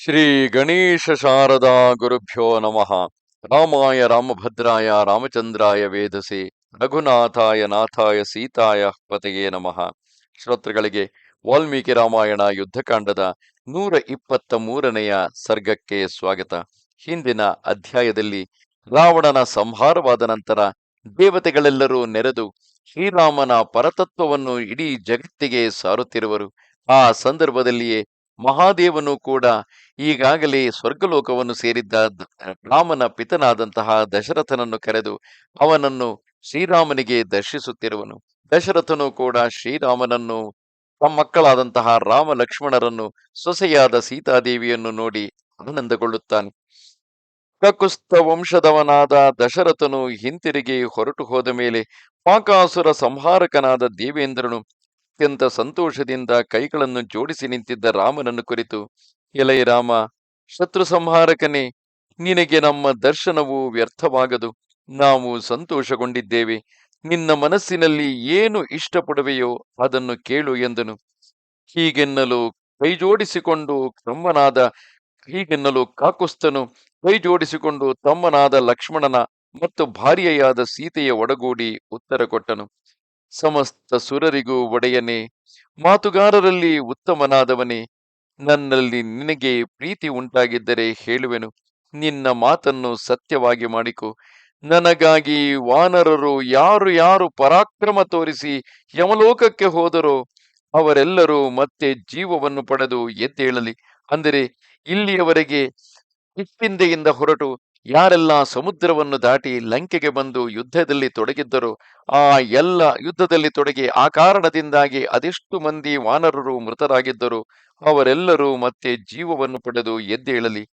ಶ್ರೀ ಗಣೇಶ ಶಾರದಾ ಗುರುಭ್ಯೋ ನಮಃ. ರಾಮಾಯ ರಾಮಭದ್ರಾಯ ರಾಮಚಂದ್ರಾಯ ವೇದಸೆ ರಘುನಾಥಾಯ ನಾಥಾಯ ಸೀತಾಯ ಪತೆಯೇ ನಮಃ. ಶ್ರೋತೃಗಳಿಗೆ ವಾಲ್ಮೀಕಿ ರಾಮಾಯಣ ಯುದ್ಧಕಾಂಡದ ನೂರ ಇಪ್ಪತ್ತ ಮೂರನೆಯ ಸರ್ಗಕ್ಕೆ ಸ್ವಾಗತ. ಹಿಂದಿನ ಅಧ್ಯಾಯದಲ್ಲಿ ರಾವಣನ ಸಂಹಾರವಾದ ನಂತರ ದೇವತೆಗಳೆಲ್ಲರೂ ನೆರೆದು ಶ್ರೀರಾಮನ ಪರತತ್ವವನ್ನು ಇಡೀ ಜಗತ್ತಿಗೆ ಸಾರುತ್ತಿರುವರು. ಆ ಸಂದರ್ಭದಲ್ಲಿಯೇ ಮಹಾದೇವನು ಕೂಡ ಈಗಾಗಲೇ ಸ್ವರ್ಗಲೋಕವನ್ನು ಸೇರಿದ್ದ ರಾಮನ ಪಿತನಾದಂತಹ ದಶರಥನನ್ನು ಕರೆದು ಅವನನ್ನು ಶ್ರೀರಾಮನಿಗೆ ದರ್ಶಿಸುತ್ತಿರುವನು. ದಶರಥನು ಕೂಡ ಶ್ರೀರಾಮನನ್ನು, ತಮ್ಮ ಮಕ್ಕಳಾದಂತಹ ರಾಮ ಲಕ್ಷ್ಮಣರನ್ನು ಸೊಸೆಯಾದ ಸೀತಾದೇವಿಯನ್ನು ನೋಡಿ ಆನಂದಗೊಳ್ಳುತ್ತಾನೆ. ಕಕುಸ್ತ ವಂಶದವನಾದ ದಶರಥನು ಹಿಂತಿರುಗಿ ಹೊರಟು ಹೋದ ಮೇಲೆ ಪಾಕಾಸುರ ಸಂಹಾರಕನಾದ ದೇವೇಂದ್ರನು ಅತ್ಯಂತ ಸಂತೋಷದಿಂದ ಕೈಗಳನ್ನು ಜೋಡಿಸಿ ನಿಂತಿದ್ದ ರಾಮನನ್ನು ಕುರಿತು, ಎಲೈ ರಾಮ, ಶತ್ರು ಸಂಹಾರಕನೇ, ನಿನಗೆ ನಮ್ಮ ದರ್ಶನವು ವ್ಯರ್ಥವಾಗದು. ನಾವು ಸಂತೋಷಗೊಂಡಿದ್ದೇವೆ. ನಿನ್ನ ಮನಸ್ಸಿನಲ್ಲಿ ಏನು ಇಷ್ಟಪಡುವೆಯೋ ಅದನ್ನು ಕೇಳು ಎಂದನು. ಹೀಗೆನ್ನಲು ಕೈ ಜೋಡಿಸಿಕೊಂಡು ತಮ್ಮನಾದ, ಹೀಗೆನ್ನಲು ಕಾಕುಸ್ತನು. ಕೈ ಜೋಡಿಸಿಕೊಂಡು ತಮ್ಮನಾದ ಲಕ್ಷ್ಮಣನ ಮತ್ತು ಭಾರ್ಯೆಯಾದ ಸೀತೆಯ ಒಡಗೂಡಿ ಉತ್ತರ ಕೊಟ್ಟನು. ಸಮಸ್ತ ಸುರರಿಗೂ ಒಡೆಯನೇ, ಮಾತುಗಾರರಲ್ಲಿ ಉತ್ತಮನಾದವನೇ, ನನ್ನಲ್ಲಿ ನಿನಗೆ ಪ್ರೀತಿ ಉಂಟಾಗಿದ್ದರೆ ಹೇಳುವೆನು. ನಿನ್ನ ಮಾತನ್ನು ಸತ್ಯವಾಗಿ ಮಾಡಿಕೊ. ನನಗಾಗಿ ವಾನರರು ಯಾರು ಯಾರು ಪರಾಕ್ರಮ ತೋರಿಸಿ ಯಮಲೋಕಕ್ಕೆ ಹೋದರೋ, ಅವರೆಲ್ಲರೂ ಮತ್ತೆ ಜೀವವನ್ನು ಪಡೆದು ಎದ್ದೇಳಲಿ. ಅಂದರೆ ಇಲ್ಲಿಯವರೆಗೆ ಇಷ್ಟಿಂದೆಯಿಂದ ಹೊರಟು ಯಾರೆಲ್ಲ ಸಮುದ್ರವನ್ನು ದಾಟಿ ಲಂಕೆಗೆ ಬಂದು ಯುದ್ಧದಲ್ಲಿ ತೊಡಗಿದ್ದರು, ಆ ಎಲ್ಲ ಯುದ್ಧದಲ್ಲಿ ತೊಡಗಿ, ಆ ಕಾರಣದಿಂದಾಗಿ ಅದೆಷ್ಟು ಮಂದಿ ವಾನರರು ಮೃತರಾಗಿದ್ದರು, ಅವರೆಲ್ಲರೂ ಮತ್ತೆ ಜೀವವನ್ನು ಪಡೆದು ಎದ್ದೇಳಲಿ.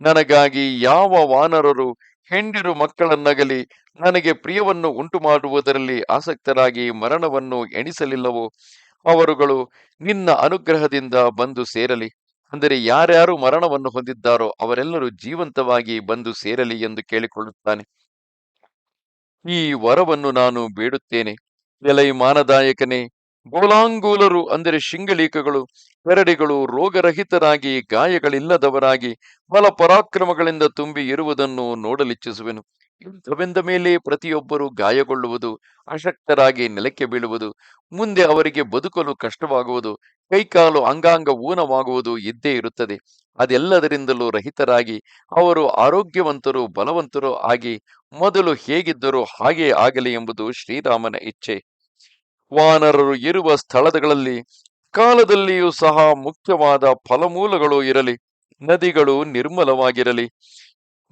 ನನಗಾಗಿ ಯಾವ ವಾನರರು, ಹೆಂಡಿರು ಮಕ್ಕಳನ್ನಗಲಿ, ನನಗೆ ಪ್ರಿಯವನ್ನು ಉಂಟು ಮಾಡುವುದರಲ್ಲಿ ಆಸಕ್ತರಾಗಿ ಮರಣವನ್ನು ಎಣಿಸಲಿಲ್ಲವೋ, ಅವರುಗಳು ನಿನ್ನ ಅನುಗ್ರಹದಿಂದ ಬಂದು ಸೇರಲಿ. ಅಂದರೆ ಯಾರ್ಯಾರು ಮರಣವನ್ನು ಹೊಂದಿದ್ದಾರೋ ಅವರೆಲ್ಲರೂ ಜೀವಂತವಾಗಿ ಬಂದು ಸೇರಲಿ ಎಂದು ಕೇಳಿಕೊಳ್ಳುತ್ತಾನೆ. ಈ ವರವನ್ನು ನಾನು ಬೇಡುತ್ತೇನೆ. ಎಲೈ ಮಾನದಾಯಕನೇ ಗೋಲಾಂಗೂಲರು ಅಂದರೆ ಶಿಂಗಳೀಕಗಳು ಕರಡಿಗಳು ರೋಗರಹಿತರಾಗಿ, ಗಾಯಗಳಿಲ್ಲದವರಾಗಿ ಬಲ ಪರಾಕ್ರಮಗಳಿಂದ ತುಂಬಿ ಇರುವುದನ್ನು ನೋಡಲಿಚ್ಛಿಸುವೆನು. ಯುದ್ಧವೆಂದ ಮೇಲೆ ಪ್ರತಿಯೊಬ್ಬರು ಗಾಯಗೊಳ್ಳುವುದು, ಅಶಕ್ತರಾಗಿ ನೆಲಕ್ಕೆ ಬೀಳುವುದು, ಮುಂದೆ ಅವರಿಗೆ ಬದುಕಲು ಕಷ್ಟವಾಗುವುದು, ಕೈಕಾಲು ಅಂಗಾಂಗ ಊನವಾಗುವುದು ಇದ್ದೇ ಇರುತ್ತದೆ. ಅದೆಲ್ಲದರಿಂದಲೂ ರಹಿತರಾಗಿ, ಅವರು ಆರೋಗ್ಯವಂತರು, ಬಲವಂತರು ಆಗಿ, ಮೊದಲು ಹೇಗಿದ್ದರೂ ಹಾಗೇ ಆಗಲಿ ಎಂಬುದು ಶ್ರೀರಾಮನ ಇಚ್ಛೆ. ವಾನರರು ಇರುವ ಸ್ಥಳಗಳಲ್ಲಿ, ಕಾಲದಲ್ಲಿಯೂ ಸಹ ಮುಖ್ಯವಾದ ಫಲಮೂಲಗಳು ಇರಲಿ, ನದಿಗಳು ನಿರ್ಮಲವಾಗಿರಲಿ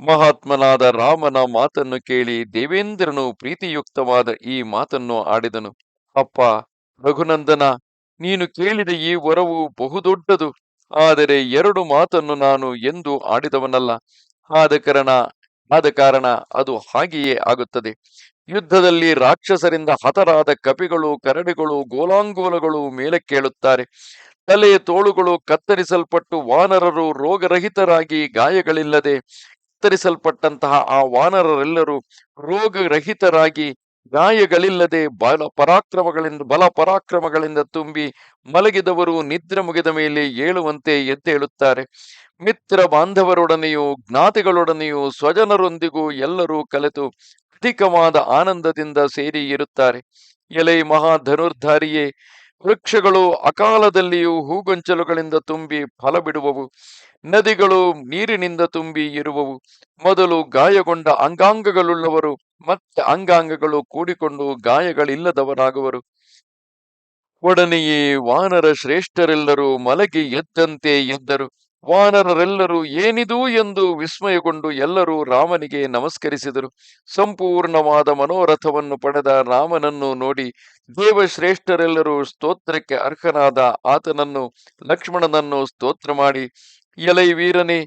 ಮಹಾತ್ಮನಾದ ರಾಮನ ಮಾತನ್ನು ಕೇಳಿ ದೇವೇಂದ್ರನು ಪ್ರೀತಿಯುಕ್ತವಾದ ಈ ಮಾತನ್ನು ಆಡಿದನು. ಅಪ್ಪ, ರಘುನಂದನ, ನೀನು ಕೇಳಿದ ಈ ವರವು ಬಹುದೊಡ್ಡದು, ಆದರೆ ಎರಡು ಮಾತನ್ನು ನಾನು ಎಂದು ಆಡಿದವನಲ್ಲ. ಆದ ಕಾರಣ ಆದ ಕಾರಣ ಅದು ಹಾಗೆಯೇ ಆಗುತ್ತದೆ. ಯುದ್ಧದಲ್ಲಿ ರಾಕ್ಷಸರಿಂದ ಹತರಾದ ಕಪಿಗಳು, ಕರಡಿಗಳು, ಗೋಲಾಂಗೋಲಗಳು ಮೇಲಕ್ಕೇಳುತ್ತಾರೆ ತಲೆ ತೋಳುಗಳು ಕತ್ತರಿಸಲ್ಪಟ್ಟು ವಾನರರು ರೋಗರಹಿತರಾಗಿ ಗಾಯಗಳಿಲ್ಲದೆ ಕತ್ತರಿಸಲ್ಪಟ್ಟಂತಹ ಆ ವಾನರರೆಲ್ಲರೂ ರೋಗರಹಿತರಾಗಿ ಗಾಯಗಳಿಲ್ಲದೆ ಬಲ ಪರಾಕ್ರಮಗಳಿಂದ ಬಲ ಪರಾಕ್ರಮಗಳಿಂದ ತುಂಬಿ ಮಲಗಿದವರು ನಿದ್ರೆ ಮುಗಿದ ಮೇಲೆ ಏಳುವಂತೆ ಎದ್ದೇಳುತ್ತಾರೆ ಮಿತ್ರ ಬಾಂಧವರೊಡನೆಯೂ, ಜ್ಞಾತಿಗಳೊಡನೆಯೂ, ಸ್ವಜನರೊಂದಿಗೂ ಎಲ್ಲರೂ ಕಲೆತು ಅಧಿಕವಾದ ಆನಂದದಿಂದ ಸೇರಿ ಇರುತ್ತಾರೆ. ಎಲೆ ಮಹಾ ಧನುರ್ಧಾರಿಯೇ ವೃಕ್ಷಗಳು ಅಕಾಲದಲ್ಲಿಯೂ ಹೂಗೊಂಚಲುಗಳಿಂದ ತುಂಬಿ ಫಲ ಬಿಡುವವು ನದಿಗಳು ನೀರಿನಿಂದ ತುಂಬಿ ಇರುವವು. ಮೊದಲು ಗಾಯಗೊಂಡ ಅಂಗಾಂಗಗಳುಳ್ಳವರು ಮತ್ತೆ ಅಂಗಾಂಗಗಳು ಕೂಡಿಕೊಂಡು ಗಾಯಗಳಿಲ್ಲದವರಾಗುವರು. ಒಡನೆಯೇ ವಾನರ ಶ್ರೇಷ್ಠರೆಲ್ಲರೂ ಮಲಗಿ ಎದ್ದಂತೆ ಎದ್ದರು ವಾನರರೆಲ್ಲರೂ ಏನಿದು ಎಂದು ವಿಸ್ಮಯಗೊಂಡು ಎಲ್ಲರೂ ರಾಮನಿಗೆ ನಮಸ್ಕರಿಸಿದರು. ಸಂಪೂರ್ಣವಾದ ಮನೋರಥವನ್ನು ಪಡೆದ ರಾಮನನ್ನು ನೋಡಿ ದೇವಶ್ರೇಷ್ಠರೆಲ್ಲರೂ ಸ್ತೋತ್ರಕ್ಕೆ ಅರ್ಹನಾದ ಆತನನ್ನು, ಲಕ್ಷ್ಮಣನನ್ನು ಸ್ತೋತ್ರ ಮಾಡಿ, ಎಲೈ ವೀರನೇ,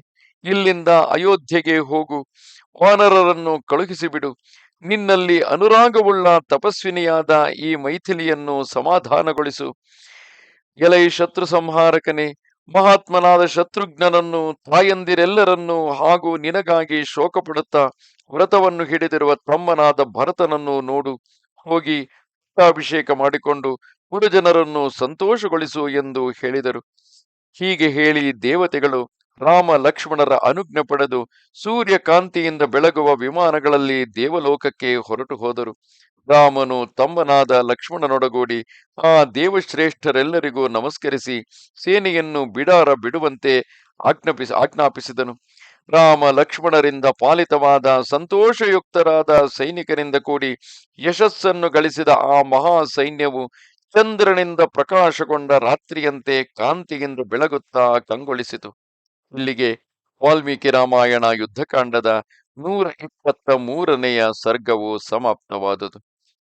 ಇಲ್ಲಿಂದ ಅಯೋಧ್ಯೆಗೆ ಹೋಗು, ವಾನರರನ್ನು ಕಳುಹಿಸಿಬಿಡು. ನಿನ್ನಲ್ಲಿ ಅನುರಾಗವುಳ್ಳ ತಪಸ್ವಿನಿಯಾದ ಈ ಮೈಥಿಲಿಯನ್ನು ಸಮಾಧಾನಗೊಳಿಸು. ಎಲೈ ಶತ್ರು ಸಂಹಾರಕನೇ ಮಹಾತ್ಮನಾದ ಶತ್ರುಘ್ನನನ್ನು ತಾಯಂದಿರೆಲ್ಲರನ್ನೂ ಹಾಗೂ ನಿನಗಾಗಿ ಶೋಕ ಪಡುತ್ತಾ ವ್ರತವನ್ನು ಹಿಡಿದಿರುವ ತಮ್ಮನಾದ ಭರತನನ್ನು ನೋಡು. ಹೋಗಿ ಅಭಿಷೇಕ ಮಾಡಿಕೊಂಡು ಗುರುಜನರನ್ನು ಸಂತೋಷಗೊಳಿಸು ಎಂದು ಹೇಳಿದರು. ಹೀಗೆ ಹೇಳಿ ದೇವತೆಗಳು ರಾಮ, ಲಕ್ಷ್ಮಣರ ಅನುಜ್ಞೆ ಪಡೆದು ಸೂರ್ಯಕಾಂತಿಯಿಂದ ಬೆಳಗುವ ವಿಮಾನಗಳಲ್ಲಿ ದೇವಲೋಕಕ್ಕೆ ಹೊರಟು ಹೋದರು. ರಾಮನು ತಮ್ಮನಾದ ಲಕ್ಷ್ಮಣನೊಡಗೂಡಿ ಆ ದೇವಶ್ರೇಷ್ಠರೆಲ್ಲರಿಗೂ ನಮಸ್ಕರಿಸಿ ಸೇನೆಯನ್ನು ಬಿಡಾರ ಬಿಡುವಂತೆ ಆಜ್ಞಾಪಿಸಿ ಆಜ್ಞಾಪಿಸಿದನು. ರಾಮ ಲಕ್ಷ್ಮಣರಿಂದ ಪಾಲಿತವಾದ ಸಂತೋಷಯುಕ್ತರಾದ ಸೈನಿಕರಿಂದ ಕೂಡಿ ಯಶಸ್ಸನ್ನು ಗಳಿಸಿದ ಆ ಮಹಾ ಸೈನ್ಯವು ಚಂದ್ರನಿಂದ ಪ್ರಕಾಶಗೊಂಡ ರಾತ್ರಿಯಂತೆ ಕಾಂತಿಯಿಂದ ಬೆಳಗುತ್ತಾ ಕಂಗೊಳಿಸಿತು. ಇಲ್ಲಿಗೆ ವಾಲ್ಮೀಕಿ ರಾಮಾಯಣ ಯುದ್ಧಕಾಂಡದ ನೂರ ಇಪ್ಪತ್ತ ಮೂರನೆಯ ಸರ್ಗವು ಸಮಾಪ್ತವಾದುದು.